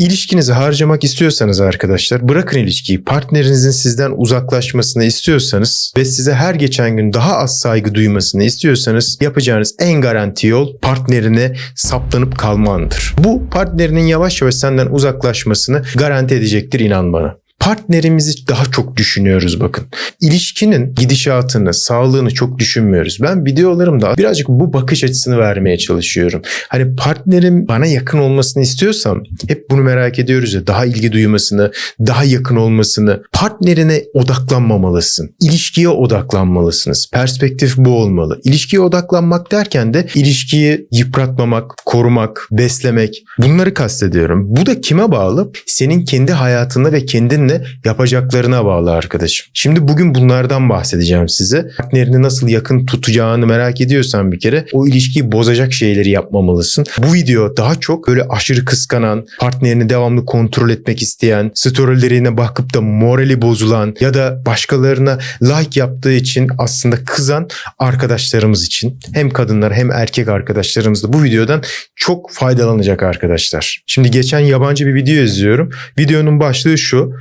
İlişkinizi harcamak istiyorsanız arkadaşlar bırakın ilişkiyi partnerinizin sizden uzaklaşmasını istiyorsanız ve size her geçen gün daha az saygı duymasını istiyorsanız yapacağınız en garanti yol partnerine saplanıp kalmandır. Bu partnerinin yavaş yavaş senden uzaklaşmasını garanti edecektir inan bana. Partnerimizi daha çok düşünüyoruz bakın. İlişkinin gidişatını, sağlığını çok düşünmüyoruz. Ben videolarımda birazcık bu bakış açısını vermeye çalışıyorum. Hani partnerim bana yakın olmasını istiyorsam hep bunu merak ediyoruz ya daha ilgi duymasını, daha yakın olmasını. Partnerine odaklanmamalısın. İlişkiye odaklanmalısınız. Perspektif bu olmalı. İlişkiye odaklanmak derken de ilişkiyi yıpratmamak, korumak, beslemek bunları kastediyorum. Bu da kime bağlı? Senin kendi hayatında ve kendinle yapacaklarına bağlı arkadaşım. Şimdi bugün bunlardan bahsedeceğim size. Partnerini nasıl yakın tutacağını merak ediyorsan bir kere o ilişkiyi bozacak şeyleri yapmamalısın. Bu video daha çok böyle aşırı kıskanan, partnerini devamlı kontrol etmek isteyen, storylerine bakıp da morali bozulan ya da başkalarına like yaptığı için aslında kızan arkadaşlarımız için hem kadınlar hem erkek arkadaşlarımız da bu videodan çok faydalanacak arkadaşlar. Şimdi geçen yabancı bir video izliyorum. Videonun başlığı şu.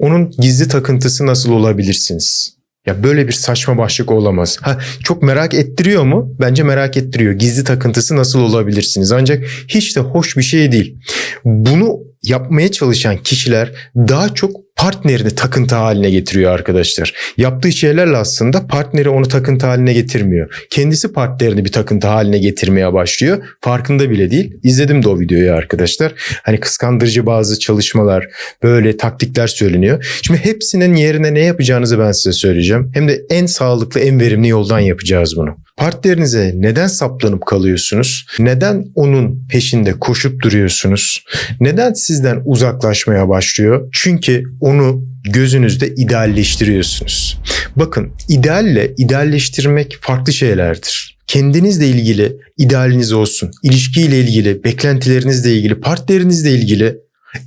Onun gizli takıntısı nasıl olabilirsiniz? Ya böyle bir saçma başlık olamaz. Ha çok merak ettiriyor mu? Bence merak ettiriyor. Gizli takıntısı nasıl olabilirsiniz? Ancak hiç de hoş bir şey değil. Bunu yapmaya çalışan kişiler daha çok partnerini takıntı haline getiriyor arkadaşlar. Yaptığı şeylerle aslında partneri onu takıntı haline getirmiyor. Kendisi partnerini bir takıntı haline getirmeye başlıyor. Farkında bile değil. İzledim de o videoyu arkadaşlar. Hani kıskandırıcı bazı çalışmalar, böyle taktikler söyleniyor. Şimdi hepsinin yerine ne yapacağınızı ben size söyleyeceğim. Hem de en sağlıklı, en verimli yoldan yapacağız bunu. Partnerinize neden saplanıp kalıyorsunuz? Neden onun peşinde koşup duruyorsunuz? Neden sizden uzaklaşmaya başlıyor? Çünkü onu gözünüzde idealleştiriyorsunuz. Bakın idealle idealleştirmek farklı şeylerdir. Kendinizle ilgili idealiniz olsun. İlişkiyle ilgili, beklentilerinizle ilgili, partnerinizle ilgili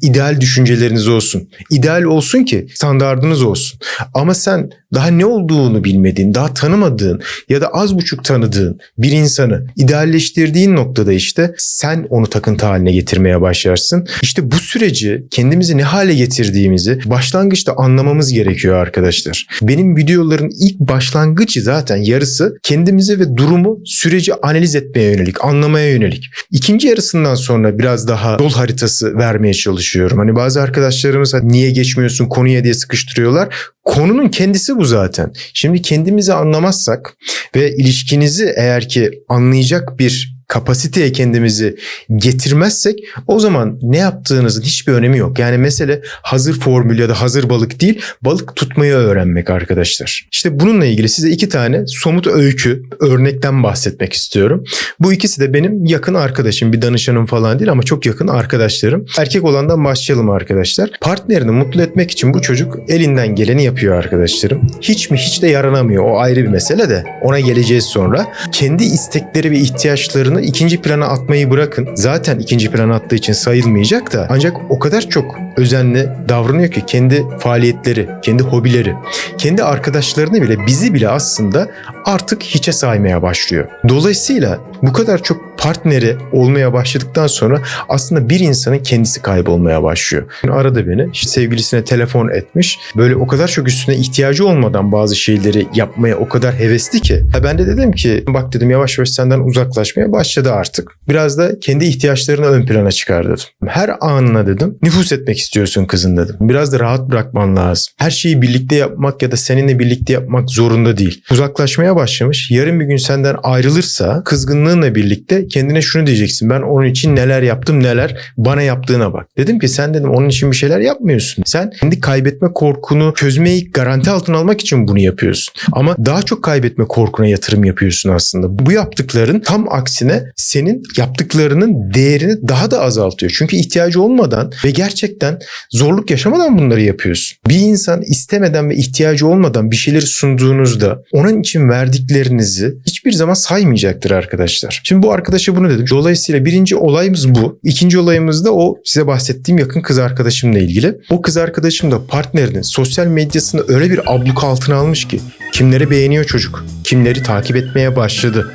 ideal düşünceleriniz olsun. İdeal olsun ki standardınız olsun. Ama sen daha ne olduğunu bilmediğin, daha tanımadığın ya da az buçuk tanıdığın bir insanı idealleştirdiğin noktada işte sen onu takıntı haline getirmeye başlarsın. İşte bu süreci kendimizi ne hale getirdiğimizi başlangıçta anlamamız gerekiyor arkadaşlar. Benim videoların ilk başlangıcı zaten yarısı kendimizi ve durumu süreci analiz etmeye yönelik, anlamaya yönelik. İkinci yarısından sonra biraz daha yol haritası vermeye çalışıyorum. Hani bazı arkadaşlarımız "Hadi niye geçmiyorsun konuya diye sıkıştırıyorlar. Konunun kendisi bu zaten. Şimdi kendimizi anlamazsak ve ilişkinizi eğer ki anlayacak bir kapasiteye kendimizi getirmezsek o zaman ne yaptığınızın hiçbir önemi yok. Yani mesele hazır formül ya da hazır balık değil balık tutmayı öğrenmek arkadaşlar. İşte bununla ilgili size iki tane somut öykü örnekten bahsetmek istiyorum. Bu ikisi de benim yakın arkadaşım bir danışanım falan değil ama çok yakın arkadaşlarım. Erkek olandan başlayalım arkadaşlar. Partnerini mutlu etmek için bu çocuk elinden geleni yapıyor arkadaşlarım. Hiç mi hiç de yaranamıyor o ayrı bir mesele de ona geleceğiz sonra. Kendi istekleri ve ihtiyaçlarını ikinci plana atmayı bırakın. Zaten ikinci plana attığı için sayılmayacak da ancak o kadar çok özenli davranıyor ki kendi faaliyetleri, kendi hobileri, kendi arkadaşlarını bile bizi bile aslında artık hiçe saymaya başlıyor. Dolayısıyla bu kadar çok partneri olmaya başladıktan sonra aslında bir insanın kendisi kaybolmaya başlıyor. Aradı beni, işte sevgilisine telefon etmiş. Böyle o kadar çok üstüne ihtiyacı olmadan bazı şeyleri yapmaya o kadar hevesli ki. Ben de dedim ki bak dedim yavaş yavaş senden uzaklaşmaya başladı artık. Biraz da kendi ihtiyaçlarını ön plana çıkar. Her anına dedim nüfus etmek istiyorsun kızın dedim. Biraz da rahat bırakman lazım. Her şeyi birlikte yapmak ya da seninle birlikte yapmak zorunda değil. Uzaklaşmaya başlamış. Yarın bir gün senden ayrılırsa kızgınlığınla birlikte kendine şunu diyeceksin. Ben onun için neler yaptım neler bana yaptığına bak. Dedim ki sen dedim onun için bir şeyler yapmıyorsun. Sen kendi kaybetme korkunu çözmeyi garanti altına almak için bunu yapıyorsun. Ama daha çok kaybetme korkuna yatırım yapıyorsun aslında. Bu yaptıkların tam aksine senin yaptıklarının değerini daha da azaltıyor. Çünkü ihtiyacı olmadan ve gerçekten zorluk yaşamadan bunları yapıyorsun. Bir insan istemeden ve ihtiyacı olmadan bir şeyleri sunduğunuzda onun için verdiklerinizi hiçbir zaman saymayacaktır arkadaşlar. Şimdi bu arkadaşa bunu dedim. Dolayısıyla birinci olayımız bu. İkinci olayımız da o size bahsettiğim yakın kız arkadaşımla ilgili. O kız arkadaşım da partnerinin sosyal medyasını öyle bir abluk altına almış ki Kimleri beğeniyor çocuk? Kimleri takip etmeye başladı?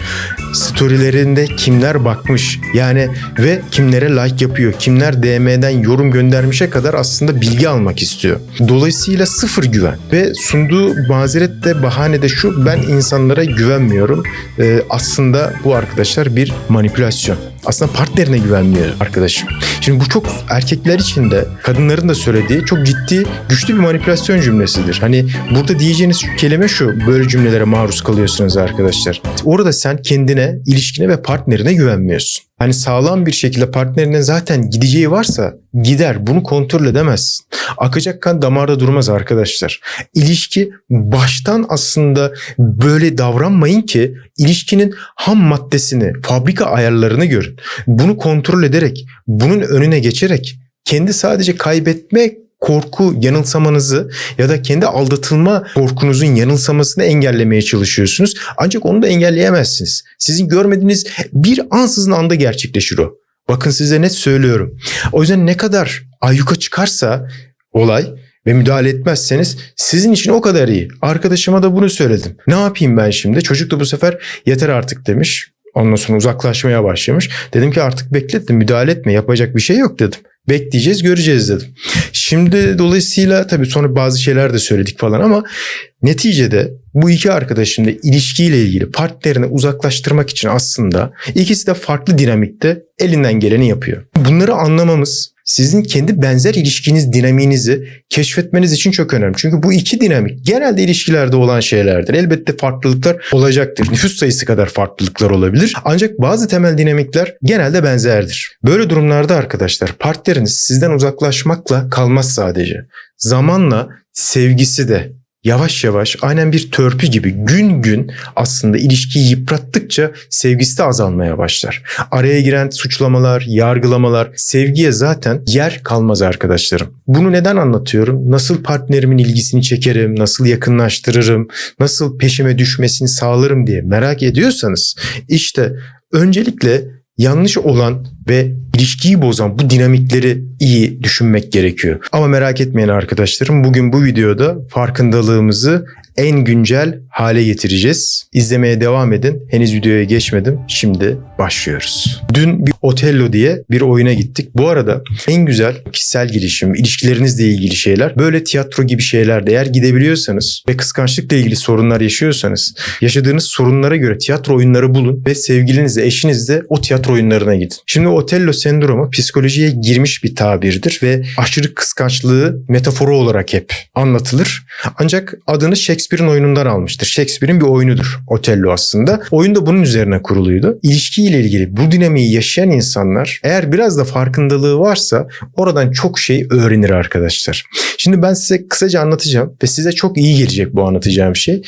Storylerinde kimler bakmış? Yani ve kimlere like yapıyor? Kimler DM'den yorum göndermişe kadar aslında bilgi almak istiyor. Dolayısıyla sıfır güven ve sunduğu mazeret de bahane de şu ben insanlara güvenmiyorum. Ee, aslında bu arkadaşlar bir manipülasyon. Aslında partnerine güvenmiyor arkadaşım. Şimdi bu çok erkekler için de kadınların da söylediği çok ciddi güçlü bir manipülasyon cümlesidir. Hani burada diyeceğiniz kelime şu böyle cümlelere maruz kalıyorsunuz arkadaşlar. Orada sen kendine, ilişkine ve partnerine güvenmiyorsun. Hani sağlam bir şekilde partnerine zaten gideceği varsa gider. Bunu kontrol edemezsin. Akacak kan damarda durmaz arkadaşlar. İlişki baştan aslında böyle davranmayın ki ilişkinin ham maddesini, fabrika ayarlarını görün. Bunu kontrol ederek, bunun önüne geçerek kendi sadece kaybetme korku yanılsamanızı ya da kendi aldatılma korkunuzun yanılsamasını engellemeye çalışıyorsunuz. Ancak onu da engelleyemezsiniz. Sizin görmediğiniz bir ansızın anda gerçekleşir o. Bakın size net söylüyorum. O yüzden ne kadar ayyuka çıkarsa olay ve müdahale etmezseniz sizin için o kadar iyi. Arkadaşıma da bunu söyledim. Ne yapayım ben şimdi? Çocuk da bu sefer yeter artık demiş. Ondan sonra uzaklaşmaya başlamış. Dedim ki artık beklettim müdahale etme yapacak bir şey yok dedim. Bekleyeceğiz göreceğiz dedim. Şimdi dolayısıyla tabii sonra bazı şeyler de söyledik falan ama neticede bu iki arkadaşın da ilişkiyle ilgili partnerini uzaklaştırmak için aslında ikisi de farklı dinamikte elinden geleni yapıyor. Bunları anlamamız sizin kendi benzer ilişkiniz dinamiğinizi keşfetmeniz için çok önemli. Çünkü bu iki dinamik genelde ilişkilerde olan şeylerdir. Elbette farklılıklar olacaktır. Nüfus sayısı kadar farklılıklar olabilir. Ancak bazı temel dinamikler genelde benzerdir. Böyle durumlarda arkadaşlar partneriniz sizden uzaklaşmakla kalmaz sadece. Zamanla sevgisi de yavaş yavaş aynen bir törpü gibi gün gün aslında ilişkiyi yıprattıkça sevgisi de azalmaya başlar. Araya giren suçlamalar, yargılamalar sevgiye zaten yer kalmaz arkadaşlarım. Bunu neden anlatıyorum? Nasıl partnerimin ilgisini çekerim, nasıl yakınlaştırırım, nasıl peşime düşmesini sağlarım diye merak ediyorsanız işte öncelikle yanlış olan ve ilişkiyi bozan bu dinamikleri iyi düşünmek gerekiyor. Ama merak etmeyin arkadaşlarım bugün bu videoda farkındalığımızı en güncel hale getireceğiz. İzlemeye devam edin. Henüz videoya geçmedim. Şimdi başlıyoruz. Dün bir Otello diye bir oyuna gittik. Bu arada en güzel kişisel gelişim, ilişkilerinizle ilgili şeyler böyle tiyatro gibi şeylerde eğer gidebiliyorsanız ve kıskançlıkla ilgili sorunlar yaşıyorsanız yaşadığınız sorunlara göre tiyatro oyunları bulun ve sevgilinizle, eşinizle o tiyatro oyunlarına gidin. Şimdi Otello sendromu psikolojiye girmiş bir tabirdir ve aşırı kıskançlığı metaforu olarak hep anlatılır. Ancak adını Shakespeare'in oyunundan almıştır. Shakespeare'in bir oyunudur Otello aslında. Oyun da bunun üzerine kuruluydu. İlişkiyle ilgili bu dinamiği yaşayan insanlar eğer biraz da farkındalığı varsa oradan çok şey öğrenir arkadaşlar. Şimdi ben size kısaca anlatacağım ve size çok iyi gelecek bu anlatacağım şey.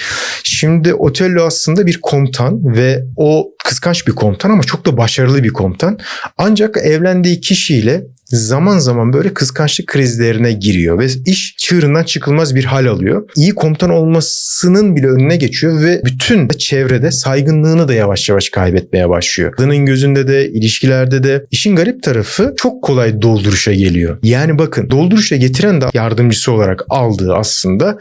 Şimdi Otello aslında bir komutan ve o kıskanç bir komutan ama çok da başarılı bir komutan. Ancak evlendiği kişiyle zaman zaman böyle kıskançlık krizlerine giriyor ve iş çığırından çıkılmaz bir hal alıyor. İyi komutan olmasının bile önüne geçiyor ve bütün çevrede saygınlığını da yavaş yavaş kaybetmeye başlıyor. Kadının gözünde de ilişkilerde de işin garip tarafı çok kolay dolduruşa geliyor. Yani bakın dolduruşa getiren de yardımcısı olarak aldığı aslında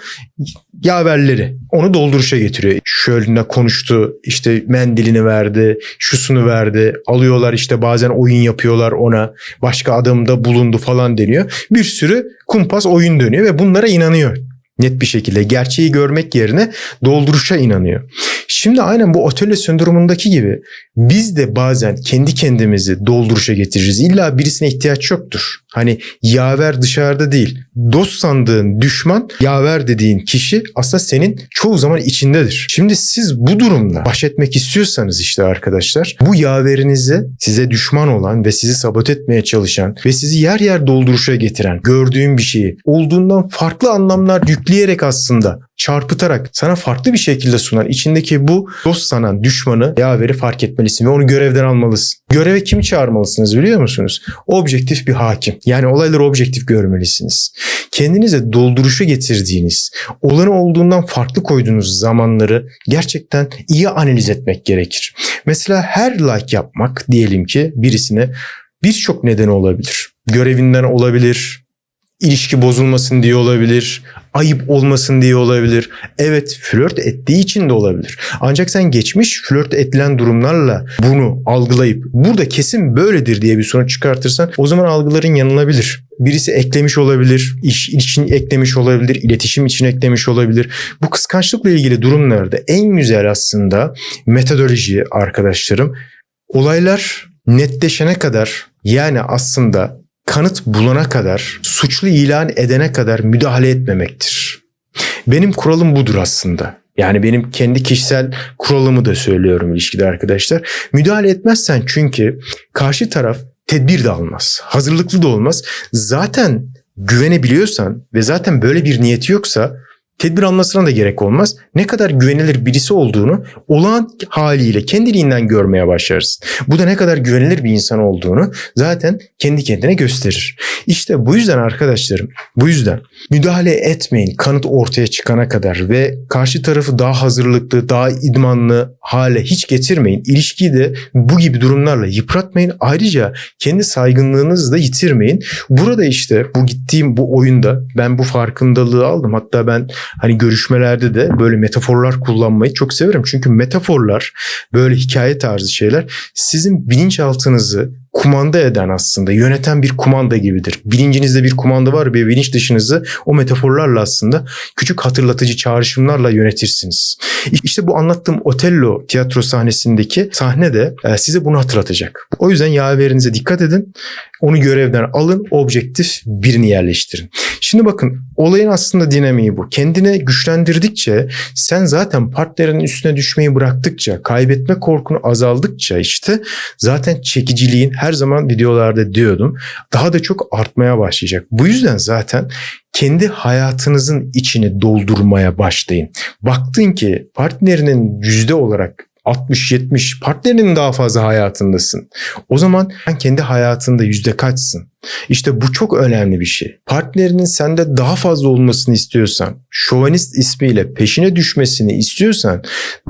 yaverleri onu dolduruşa getiriyor. Şöyle konuştu işte mendilini verdi şusunu verdi alıyorlar işte bazen oyun yapıyorlar ona başka adımda bulundu falan deniyor. Bir sürü kumpas oyun dönüyor ve bunlara inanıyor net bir şekilde gerçeği görmek yerine dolduruşa inanıyor. Şimdi aynen bu otelle sendromundaki gibi biz de bazen kendi kendimizi dolduruşa getiririz. İlla birisine ihtiyaç yoktur. Hani yaver dışarıda değil. Dost sandığın düşman, yaver dediğin kişi aslında senin çoğu zaman içindedir. Şimdi siz bu durumla baş etmek istiyorsanız işte arkadaşlar bu yaverinizi size düşman olan ve sizi sabot etmeye çalışan ve sizi yer yer dolduruşa getiren gördüğün bir şeyi olduğundan farklı anlamlar yükleyerek aslında çarpıtarak sana farklı bir şekilde sunan içindeki bu dost sanan düşmanı yaveri fark etmelisin ve onu görevden almalısın. Göreve kimi çağırmalısınız biliyor musunuz? Objektif bir hakim. Yani olayları objektif görmelisiniz. Kendinize dolduruşa getirdiğiniz, olanı olduğundan farklı koyduğunuz zamanları gerçekten iyi analiz etmek gerekir. Mesela her like yapmak diyelim ki birisine birçok nedeni olabilir. Görevinden olabilir, ilişki bozulmasın diye olabilir, ayıp olmasın diye olabilir. Evet flört ettiği için de olabilir. Ancak sen geçmiş flört edilen durumlarla bunu algılayıp burada kesin böyledir diye bir sonuç çıkartırsan o zaman algıların yanılabilir. Birisi eklemiş olabilir, iş için eklemiş olabilir, iletişim için eklemiş olabilir. Bu kıskançlıkla ilgili durumlarda en güzel aslında metodoloji arkadaşlarım olaylar netleşene kadar yani aslında kanıt bulana kadar, suçlu ilan edene kadar müdahale etmemektir. Benim kuralım budur aslında. Yani benim kendi kişisel kuralımı da söylüyorum ilişkide arkadaşlar. Müdahale etmezsen çünkü karşı taraf tedbir de almaz. Hazırlıklı da olmaz. Zaten güvenebiliyorsan ve zaten böyle bir niyeti yoksa tedbir almasına da gerek olmaz. Ne kadar güvenilir birisi olduğunu olağan haliyle kendiliğinden görmeye başlarsın. Bu da ne kadar güvenilir bir insan olduğunu zaten kendi kendine gösterir. İşte bu yüzden arkadaşlarım, bu yüzden müdahale etmeyin kanıt ortaya çıkana kadar ve karşı tarafı daha hazırlıklı, daha idmanlı hale hiç getirmeyin. İlişkiyi de bu gibi durumlarla yıpratmayın. Ayrıca kendi saygınlığınızı da yitirmeyin. Burada işte bu gittiğim bu oyunda ben bu farkındalığı aldım. Hatta ben hani görüşmelerde de böyle metaforlar kullanmayı çok severim. Çünkü metaforlar böyle hikaye tarzı şeyler sizin bilinçaltınızı kumanda eden aslında yöneten bir kumanda gibidir. Bilincinizde bir kumanda var ve bilinç dışınızı o metaforlarla aslında küçük hatırlatıcı çağrışımlarla yönetirsiniz. İşte bu anlattığım Otello tiyatro sahnesindeki sahne de e, size bunu hatırlatacak. O yüzden yaverinize dikkat edin. Onu görevden alın, objektif birini yerleştirin. Şimdi bakın olayın aslında dinamiği bu. Kendini güçlendirdikçe sen zaten partnerinin üstüne düşmeyi bıraktıkça, kaybetme korkunu azaldıkça işte zaten çekiciliğin her zaman videolarda diyordum daha da çok artmaya başlayacak. Bu yüzden zaten kendi hayatınızın içini doldurmaya başlayın. Baktın ki partnerinin yüzde olarak 60-70 partnerinin daha fazla hayatındasın. O zaman sen kendi hayatında yüzde kaçsın? İşte bu çok önemli bir şey. Partnerinin sende daha fazla olmasını istiyorsan, şovanist ismiyle peşine düşmesini istiyorsan,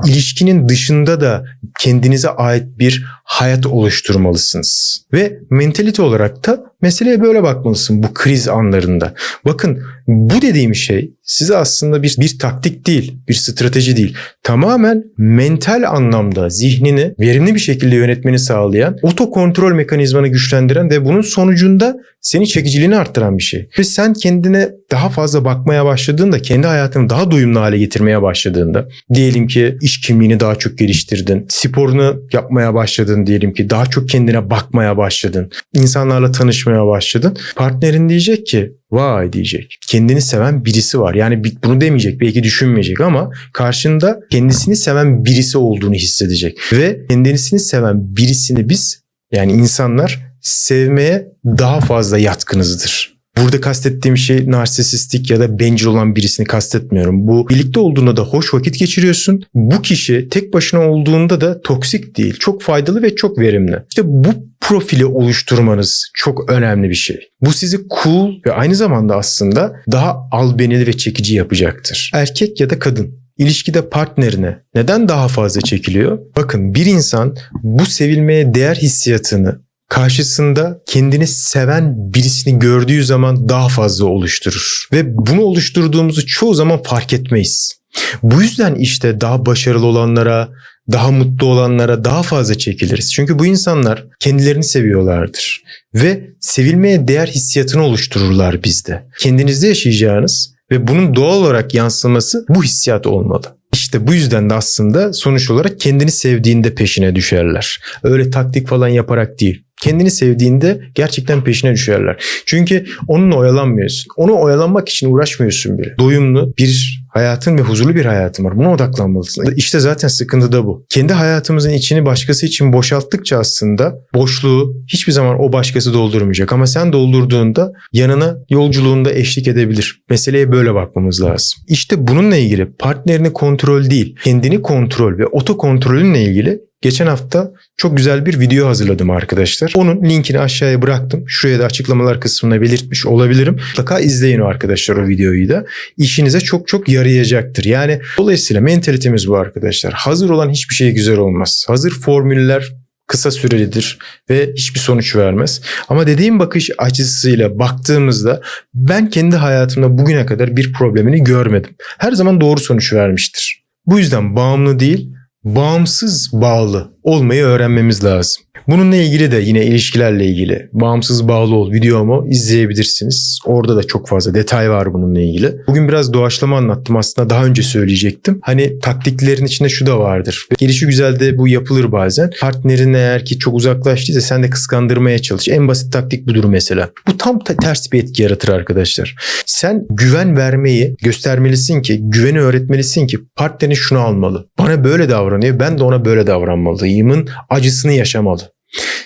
ilişkinin dışında da kendinize ait bir hayat oluşturmalısınız. Ve mentalite olarak da meseleye böyle bakmalısın bu kriz anlarında. Bakın bu dediğim şey size aslında bir, bir taktik değil, bir strateji değil. Tamamen mental anlamda zihnini verimli bir şekilde yönetmeni sağlayan, otokontrol mekanizmanı güçlendiren ve bunun sonucunda seni çekiciliğini arttıran bir şey. Ve sen kendine daha fazla bakmaya başladığında, kendi hayatını daha doyumlu hale getirmeye başladığında, diyelim ki iş kimliğini daha çok geliştirdin, sporunu yapmaya başladın diyelim ki, daha çok kendine bakmaya başladın, insanlarla tanışmaya başladın. Partnerin diyecek ki, vay diyecek. Kendini seven birisi var. Yani bunu demeyecek, belki düşünmeyecek ama karşında kendisini seven birisi olduğunu hissedecek. Ve kendisini seven birisini biz yani insanlar sevmeye daha fazla yatkınızdır. Burada kastettiğim şey narsisistik ya da bencil olan birisini kastetmiyorum. Bu birlikte olduğunda da hoş vakit geçiriyorsun. Bu kişi tek başına olduğunda da toksik değil. Çok faydalı ve çok verimli. İşte bu profili oluşturmanız çok önemli bir şey. Bu sizi cool ve aynı zamanda aslında daha albenili ve çekici yapacaktır. Erkek ya da kadın ilişkide partnerine neden daha fazla çekiliyor? Bakın bir insan bu sevilmeye değer hissiyatını karşısında kendini seven birisini gördüğü zaman daha fazla oluşturur. Ve bunu oluşturduğumuzu çoğu zaman fark etmeyiz. Bu yüzden işte daha başarılı olanlara, daha mutlu olanlara daha fazla çekiliriz. Çünkü bu insanlar kendilerini seviyorlardır ve sevilmeye değer hissiyatını oluştururlar bizde. Kendinizde yaşayacağınız ve bunun doğal olarak yansıması bu hissiyat olmalı. İşte bu yüzden de aslında sonuç olarak kendini sevdiğinde peşine düşerler. Öyle taktik falan yaparak değil. Kendini sevdiğinde gerçekten peşine düşerler. Çünkü onunla oyalanmıyorsun. Onu oyalanmak için uğraşmıyorsun bile. Doyumlu bir hayatın ve huzurlu bir hayatın var. Buna odaklanmalısın. İşte zaten sıkıntı da bu. Kendi hayatımızın içini başkası için boşalttıkça aslında boşluğu hiçbir zaman o başkası doldurmayacak. Ama sen doldurduğunda yanına yolculuğunda eşlik edebilir. Meseleye böyle bakmamız lazım. İşte bununla ilgili partnerini kontrol değil, kendini kontrol ve otokontrolünle ilgili Geçen hafta çok güzel bir video hazırladım arkadaşlar. Onun linkini aşağıya bıraktım. Şuraya da açıklamalar kısmına belirtmiş olabilirim. Mutlaka izleyin o arkadaşlar o videoyu da. İşinize çok çok yarayacaktır. Yani dolayısıyla mentalitemiz bu arkadaşlar. Hazır olan hiçbir şey güzel olmaz. Hazır formüller kısa sürelidir ve hiçbir sonuç vermez. Ama dediğim bakış açısıyla baktığımızda ben kendi hayatımda bugüne kadar bir problemini görmedim. Her zaman doğru sonuç vermiştir. Bu yüzden bağımlı değil, bağımsız bağlı olmayı öğrenmemiz lazım. Bununla ilgili de yine ilişkilerle ilgili bağımsız bağlı ol videomu izleyebilirsiniz. Orada da çok fazla detay var bununla ilgili. Bugün biraz doğaçlama anlattım aslında daha önce söyleyecektim. Hani taktiklerin içinde şu da vardır. Gelişi güzel de bu yapılır bazen. Partnerin eğer ki çok uzaklaştıysa sen de kıskandırmaya çalış. En basit taktik budur mesela. Bu tam te- ters bir etki yaratır arkadaşlar. Sen güven vermeyi göstermelisin ki, güveni öğretmelisin ki partnerin şunu almalı. Bana böyle davranıyor, ben de ona böyle davranmalıyımın acısını yaşamalı.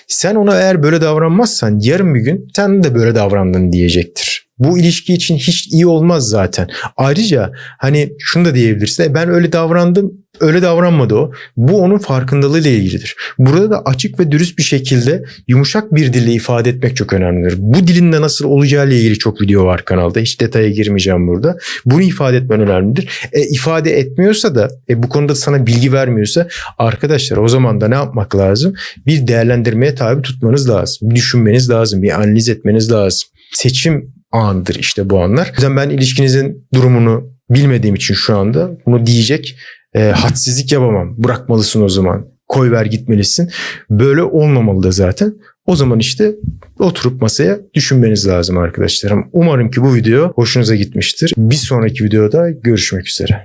Sen ona eğer böyle davranmazsan yarın bir gün sen de böyle davrandın diyecektir. Bu ilişki için hiç iyi olmaz zaten. Ayrıca hani şunu da diyebilirsin. "E, Ben öyle davrandım, öyle davranmadı o. Bu onun farkındalığıyla ilgilidir. Burada da açık ve dürüst bir şekilde yumuşak bir dille ifade etmek çok önemlidir. Bu dilin de nasıl olacağı ile ilgili çok video var kanalda. Hiç detaya girmeyeceğim burada. Bunu ifade etmen önemlidir. E, ifade etmiyorsa da e, bu konuda sana bilgi vermiyorsa arkadaşlar o zaman da ne yapmak lazım? Bir değerlendirmeye tabi tutmanız lazım. Bir düşünmeniz lazım. Bir analiz etmeniz lazım. Seçim anıdır işte bu anlar. O yüzden ben ilişkinizin durumunu bilmediğim için şu anda bunu diyecek e, hadsizlik yapamam. Bırakmalısın o zaman. Koy ver gitmelisin. Böyle olmamalı da zaten. O zaman işte oturup masaya düşünmeniz lazım arkadaşlarım. Umarım ki bu video hoşunuza gitmiştir. Bir sonraki videoda görüşmek üzere.